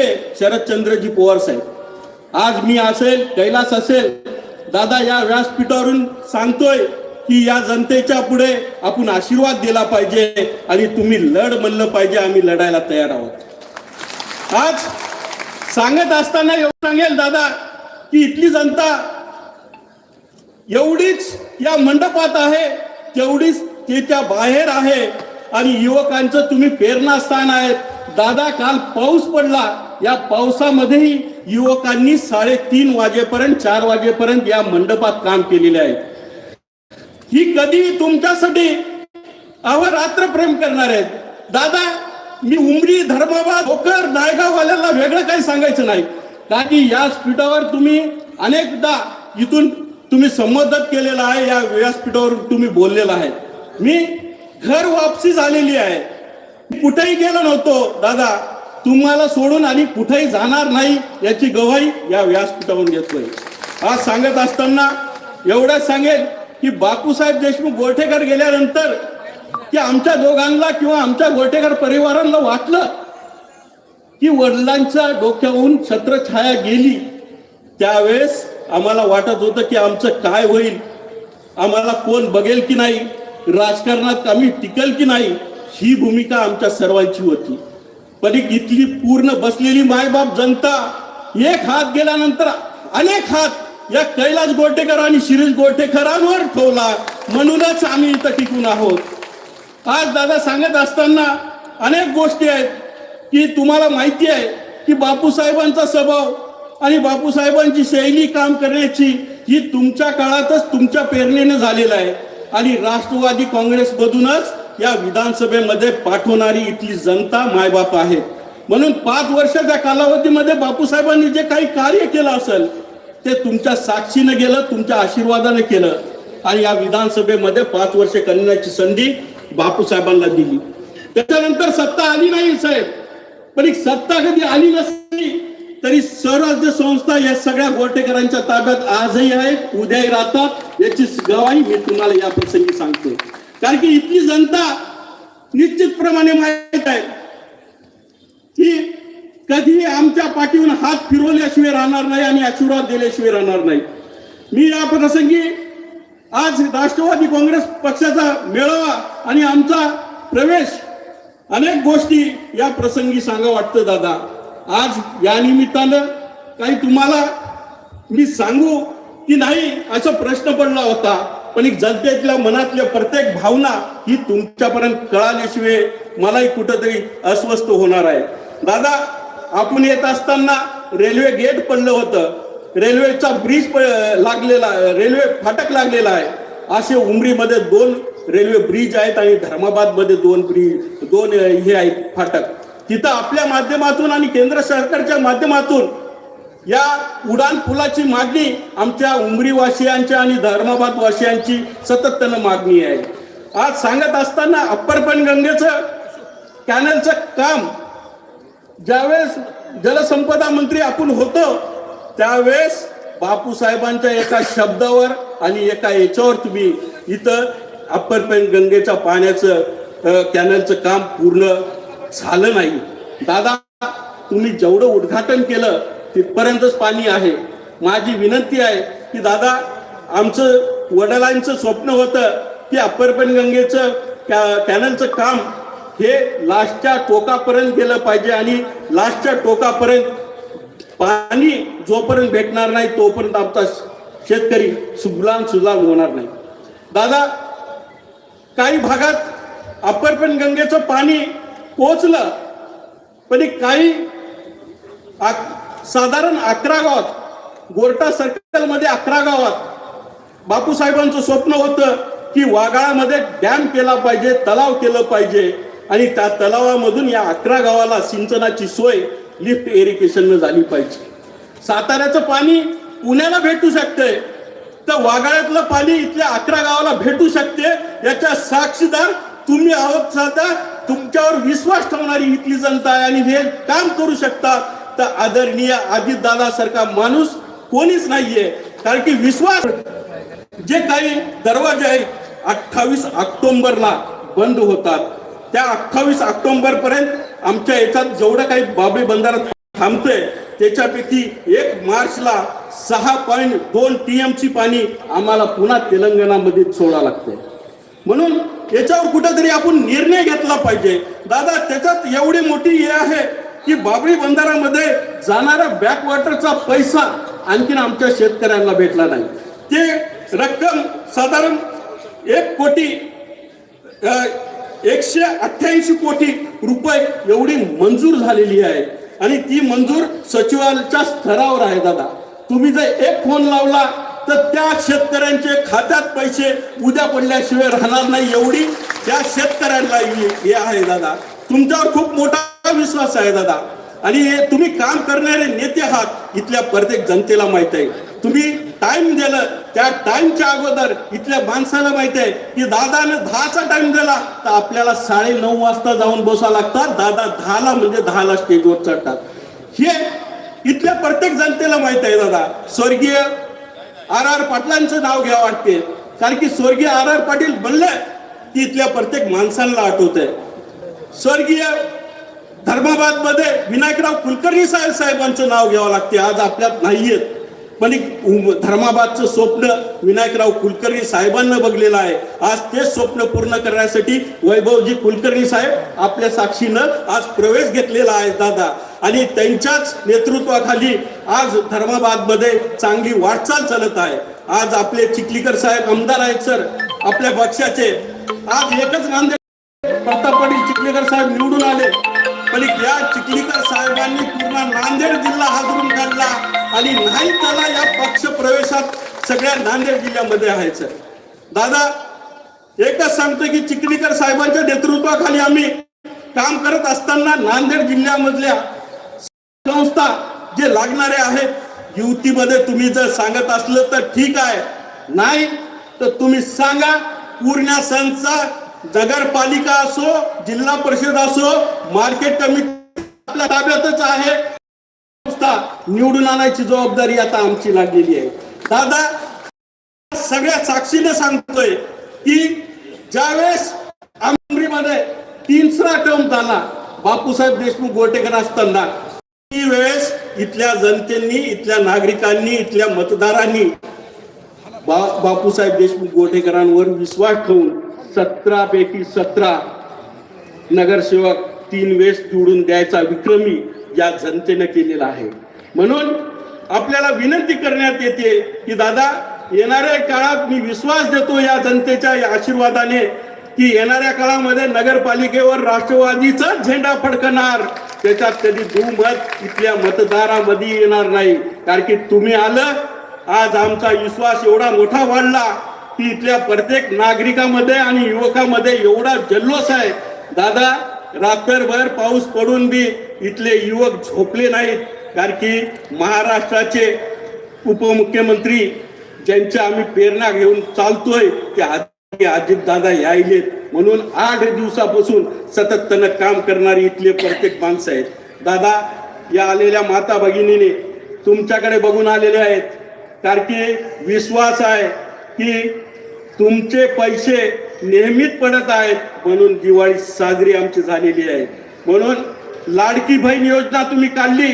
नेते शरदचंद्रजी पवार साहेब. आज मी असेल कैलास असेल दादा या व्यासपीठावरून सांगतोय की या जनतेच्या पुढे आपण आशीर्वाद दिला पाहिजे आणि तुम्ही लढ म्हणलं पाहिजे आम्ही लढायला तयार आहोत. आज सांगत असताना एवढं सांगेल दादा की इथली जनता एवढीच या मंडपात आहे तेवढीच त्याच्या बाहेर आहे आणि युवकांचं तुम्ही प्रेरणास्थान आहेत. दादा काल पाऊस पडला. या पावसामध्येही युवकांनी साडेतीन वाजेपर्यंत चार वाजेपर्यंत या मंडपात काम केलेले आहे. ही कधी तुमच्यासाठी अवरात्र प्रेम करणार आहेत? दादा मी उमरी धर्माबाद भोकर नायगाववाल्याला वेगळं काही सांगायचं नाही. कारण की या स्पीडावर तुम्ही अनेकदा इथून तुम्ही संबोधन केलेलं आहे या व्यासपीठावर तुम्ही बोललेला आहे. मी घर वापसी झालेली आहे. कुठेही गेलो नव्हतो दादा. तुम्हाला सोडून आणि कुठेही जाणार नाही याची गवाही या व्यासपीठावरून घेतोय आज सांगत असताना एवढंच सांगेल की बापूसाहेब देशमुख गोरठेकर गेल्यानंतर की आमच्या दोघांना किंवा आमच्या गोरठेकर परिवारांना वाटलं की वडिलांच्या डोक्याहून छत्रछाया गेली. त्यावेळेस आम्हाला वाटत होतं की आमचं काय होईल? आम्हाला कोण बघेल की नाही? राजकारणात आम्ही टिकल की नाही? ही भूमिका आमच्या सर्वांची होती. पण इथली पूर्ण बसलेली मायबाप जनता एक हात गेल्यानंतर अनेक हात या कैलास गोटेकर आणि शिरीष गोटेकरांवर ठेवला. म्हणूनच आम्ही इथं टिकून आहोत. आज दादा सांगत असताना अनेक गोष्टी आहेत की तुम्हाला माहिती आहे की बापूसाहेबांचा स्वभाव आणि बापूसाहेबांची शैली काम करण्याची ही तुमच्या काळातच तुमच्या पेरणीने झालेला आहे. आणि राष्ट्रवादी काँग्रेसमधूनच या विधानसभेमध्ये पाठवणारी इथली जनता मायबाप आहे. म्हणून पाच वर्षाच्या कालावधीमध्ये बापूसाहेबांनी जे काही कार्य केलं असेल ते तुमच्या साक्षीनं गेलं तुमच्या आशीर्वादाने केलं. आणि या विधानसभेमध्ये पाच वर्ष करण्याची संधी बापूसाहेबांना दिली. त्याच्यानंतर सत्ता आली नाही साहेब. पण एक सत्ता कधी आली नसली तरी स्वराज्य संस्था या सगळ्या गोटेकरांच्या ताब्यात आजही आहेत उद्याही राहतात. याची गवाही मी तुम्हाला या प्रसंगी सांगतो. कारण की इथली जनता निश्चितप्रमाणे माहीत आहे की कधी आमच्या पाठीवर हात फिरवल्याशिवाय राहणार नाही आणि आशीर्वाद दिल्याशिवाय राहणार नाही. मी या प्रसंगी आज राष्ट्रवादी काँग्रेस पक्षाचा मेळावा आणि आमचा प्रवेश अनेक गोष्टी या प्रसंगी सांगा वाटतं दादा. आज या निमित्तानं काही तुम्हाला मी सांगू की नाही असा प्रश्न पडला होता. पण एक जनतेतल्या मनातल्या प्रत्येक भावना ही तुमच्यापर्यंत कळाल्याशिवाय मलाही कुठंतरी अस्वस्थ होणार आहे. दादा आपण येत असताना रेल्वे गेट पडलं होतं. रेल्वेचा ब्रिज लागलेला रेल्वे फाटक लागलेला आहे. असे उमरीमध्ये दोन रेल्वे ब्रिज आहेत आणि धर्माबादमध्ये दोन ब्रिज दोन हे आहेत फाटक. तिथं आपल्या माध्यमातून आणि केंद्र सरकारच्या माध्यमातून या उडान पुलाची मागणी आमच्या उमरीवासियांच्या आणि धर्माबाद वासियांची सततनं मागणी आहे. आज सांगत असताना अप्पर गंगेचं कॅनलचं काम ज्यावेळेस जलसंपदा मंत्री आपण होतो त्यावेळेस बापूसाहेबांच्या एका शब्दावर आणि एका याच्यावर तुम्ही इथं अप्पर गंगेच्या पाण्याचं कॅनलचं काम पूर्ण झालं नाही. दादा तुम्ही जेवढं उद्घाटन केलं तिथपर्यंतच पाणी आहे. माझी विनंती आहे की दादा आमचं वडिलांचं स्वप्न होतं की अप्पर गंगेचं कॅ- कॅनलचं काम हे लास्टच्या टोकापर्यंत गेलं पाहिजे आणि लास्टच्या टोकापर्यंत पाणी जोपर्यंत भेटणार नाही तोपर्यंत आमचा शेतकरी सुगलान सुलाम होणार नाही. दादा काही भागात अप्परपण गंगेचं पाणी पोचलं पण एक काही साधारण अकरा गावात गोरटा सर्कलमध्ये अकरा गावात बापूसाहेबांचं स्वप्न होतं की वागाळामध्ये डॅम केला पाहिजे तलाव केलं पाहिजे. आणि त्या तलावामधून या अकरा गावाला सिंचनाची सोय लिफ्ट इरिगेशननं झाली पाहिजे. साताऱ्याचं पाणी पुण्याला भेटू शकते तर वागाळ्यातलं पाणी इथल्या अकरा गावाला भेटू शकते याच्या साक्षीदार तुम्ही आहोत साधा तुमच्यावर विश्वास ठेवणारी इथली जनता आहे आणि हे काम करू शकता. तर आदरणीय अजितदादा सारखा माणूस कोणीच नाहीये. कारण की विश्वास जे काही दरवाजे आहेत अठ्ठावीस ऑक्टोंबरला बंद होतात. त्या अठ्ठावीस ऑक्टोंबर पर्यंत आमच्या याच्यात जेवढं काही बाबी बंधारात थांबतंय त्याच्यापैकी एक मार्चला सहा पॉईंट दोन टी एमची पाणी आम्हाला पुन्हा तेलंगणामध्ये सोडा लागते म्हणून याच्यावर कुठेतरी आपण निर्णय घेतला पाहिजे. दादा त्याच्यात एवढी मोठी हे आहे की बाबरी बंधारामध्ये जाणारा बॅकवॉटरचा पैसा आणखीन आमच्या शेतकऱ्यांना भेटला नाही. ते रक्कम साधारण एक कोटी एकशे अठ्ठ्याऐंशी कोटी रुपये एवढी मंजूर झालेली आहे. आणि ती मंजूर सचिवालच्या स्तरावर आहे दादा. तुम्ही जर एक फोन लावला तर त्या शेतकऱ्यांचे खात्यात पैसे उद्या पडल्याशिवाय राहणार नाही एवढी त्या शेतकऱ्यांना हे आहे दादा. तुमच्यावर खूप मोठा विश्वास आहे दादा. आणि हे तुम्ही काम करणारे नेते आहात इथल्या प्रत्येक जनतेला माहीत आहे. तुम्ही टाइम दिलं त्या टाइमच्या अगोदर इथल्या माणसाला माहीत आहे की दादानं दहाचा टाइम दिला तर आपल्याला साडे नऊ वाजता जाऊन बसावं लागतात दादा दहाला म्हणजे दहाला स्टेजवर चढतात. हे इथल्या प्रत्येक जनतेला माहीत आहे दादा. स्वर्गीय आर आर पाटलांचं नाव घ्या वाटते. कारण की स्वर्गीय आर आर पाटील म्हणलं की इथल्या प्रत्येक माणसांना आठवत आहे स्वर्गीय धर्माबादमध्ये विनायकराव कुलकर्णी साहेब साहेबांचं नाव घ्यावं लागते. आज आपल्यात नाहीयेत. पण धर्माबादचं स्वप्न विनायकराव कुलकर्णी साहेबांना बघलेलं आहे. आज तेच स्वप्न पूर्ण करण्यासाठी वैभवजी कुलकर्णी साहेब आपल्या साक्षीनं आज प्रवेश घेतलेला आहे दादा. आणि त्यांच्याच नेतृत्वाखाली आज धर्माबादमध्ये चांगली वाटचाल चालत आहे. आज आपले चिखलीकर साहेब आमदार आहेत सर. आपल्या पक्षाचे. आज एकच नांदेड प्रताप पाटील चिखलीकर साहेब निवडून आले. पण या चिखलीकर साहेबांनी पूर्ण नांदेड जिल्हा हादरून काढला. आणि नाही त्याला या पक्ष प्रवेशात सगळ्या नांदेड जिल्ह्यामध्ये आहे दादा एकच सांगतो की चिखलीकर साहेबांच्या नेतृत्वाखाली आम्ही काम करत असताना नांदेड जिल्ह्यामधल्या संस्था जे लागणारे आहेत युतीमध्ये तुम्ही जर सांगत असलं तर ठीक आहे. नाही तर तुम्ही सांगा पूर्ण संस्था नगरपालिका असो जिल्हा परिषद असो मार्केट कमिटी आपल्या ताब्यातच आहे. संस्था निवडून आणायची जबाबदारी आता आमची लागलेली आहे. दादा सगळ्या साक्षीने सांगतोय की ज्यावेळेस आमरीमध्ये तिसरा टर्म झाला बापूसाहेब देशमुख गोटेकर असताना ती वेळेस इथल्या जनतेनी इथल्या नागरिकांनी इथल्या मतदारांनी बा बापूसाहेब देशमुख गोटेकरांवर विश्वास ठेवून सतरा पैकी सतरा नगरसेवक तीन वेळेस निवडून द्यायचा विक्रमी या जनतेने केलेला आहे. म्हणून आपल्याला विनंती करण्यात येते की दादा येणाऱ्या काळात मी विश्वास देतो या जनतेच्या या आशीर्वादाने की येणाऱ्या काळामध्ये नगरपालिकेवर राष्ट्रवादीचा झेंडा फडकणार. त्याच्यात कधी दुमत इथल्या मतदारामध्ये येणार नाही. कारण की तुम्ही आलं आज आमचा विश्वास एवढा मोठा वाढला की इथल्या प्रत्येक नागरिकामध्ये आणि युवकामध्ये एवढा जल्लोष आहे. दादा रात्रभर पाऊस पडून बी इथले युवक झोपले नाहीत. कारण की महाराष्ट्राचे उपमुख्यमंत्री ज्यांच्या आम्ही प्रेरणा घेऊन चालतोय ते आधी अजित दादा यायलेत. म्हणून आठ दिवसापासून सातत्यानं काम करणारी इथले प्रत्येक माणसं आहेत. दादा या आलेल्या माता भगिनीने तुमच्याकडे बघून आलेले आहेत. कारण की विश्वास आहे की तुमचे पैसे नेहमीच पडत आहेत म्हणून दिवाळी साजरी आमची झालेली आहे. म्हणून लाडकी बहीण योजना तुम्ही काढली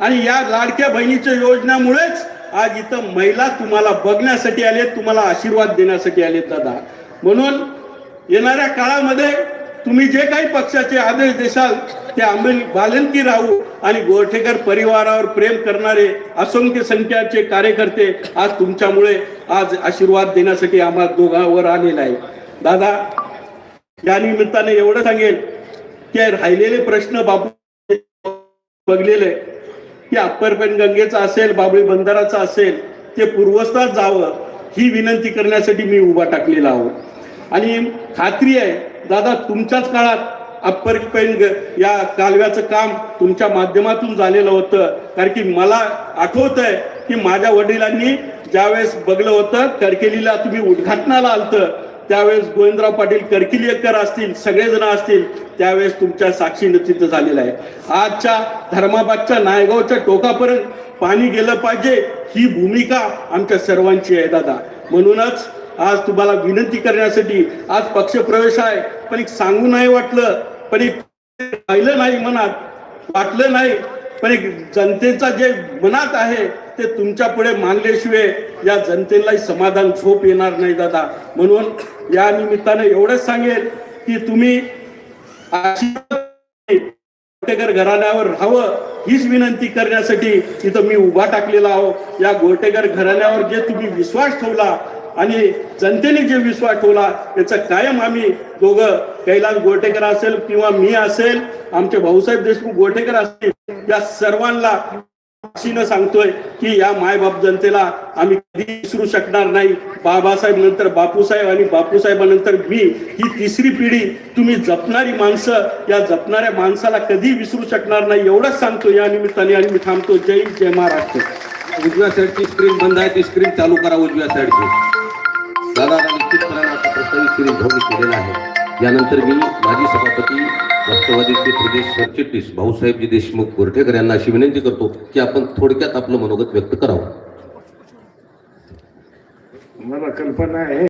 आणि या लाडक्या बहिणीच्या योजनामुळेच आज इथं महिला तुम्हाला बघण्यासाठी आले तुम्हाला आशीर्वाद देण्यासाठी आले दादा. म्हणून येणाऱ्या काळामध्ये तुम्ही जे काही पक्षाचे आदेश देशाल ते अंमल बालंकी राहू आणि गोरठेकर परिवारावर प्रेम करणारे असंख्य संख्याचे कार्यकर्ते आज तुमच्यामुळे आज आशीर्वाद देण्यासाठी आम्हाला दोघांवर आलेला आहे दादा या निमित्ताने एवढं सांगेल की राहिलेले प्रश्न बापू बघलेले की अप्पर गंगेचा असेल बाबळी बंदराचा असेल ते पूर्वस्थात जावं ही विनंती करण्यासाठी मी उभा टाकलेला आहोत. आणि खात्री आहे दादा तुमच्याच काळात अप्पर पैंग या कालव्याचं काम तुमच्या माध्यमातून झालेलं होतं. कारण की मला आठवत आहे की माझ्या वडिलांनी ज्यावेळेस बघलं होतं करकेलीला तुम्ही उद्घाटनाला आलतं त्यावेळेस गोविंदराव पाटील करकिलीकर असतील सगळेजण असतील त्यावेळेस तुमच्या साक्षीनं तिथं झालेलं आहे. आजच्या धर्माबादच्या नायगावच्या टोकापर्यंत पाणी गेलं पाहिजे ही भूमिका आमच्या सर्वांची आहे दादा. म्हणूनच आज तुम्हाला विनंती करण्यासाठी आज पक्षप्रवेश आहे. पण एक सांगू नाही वाटलं पण एक पाहिलं नाही मनात वाटलं नाही. पण एक जनतेचा जे मनात आहे ते तुमच्यापुढे मानल्याशिवाय या जनतेलाही समाधान झोप येणार नाही दादा. म्हणून या निमित्ताने एवढंच सांगेल की तुम्ही गोटेकर घराण्यावर राहावं हीच विनंती करण्यासाठी इथं मी उभा टाकलेला आहो. या गोटेकर घराण्यावर जे तुम्ही विश्वास ठेवला आणि जनतेने जे विश्वास ठेवला याचा कायम आम्ही दोघं कैलास गोटेकर असेल किंवा मी असेल आमचे भाऊसाहेब देशमुख गोटेकर असतील या सर्वांना सांगतोय की या मायबाप जनतेला आम्ही कधी विसरू शकणार नाही. बाबासाहेब नंतर बापूसाहेब आणि बापूसाहेबानंतर मी ही तिसरी पिढी तुम्ही जपणारी माणसं या जपणाऱ्या माणसाला कधी विसरू शकणार नाही एवढंच सांगतो या निमित्ताने आणि मी थांबतो. जय जय महाराष्ट्र. उजव्या साईडची स्क्रीन बंद आहे ती स्क्रीन चालू करा उजव्या साईडची दादा निश्चितपणे प्रस्तावित श्री भाऊनी केलेला आहे. यानंतर मी माजी सभापती राष्ट्रवादीचे प्रदेश सरचिटणीस भाऊसाहेबजी देशमुख गोरठेकर यांना अशी विनंती करतो की आपण थोडक्यात आपलं मनोगत व्यक्त करावं. मला कल्पना आहे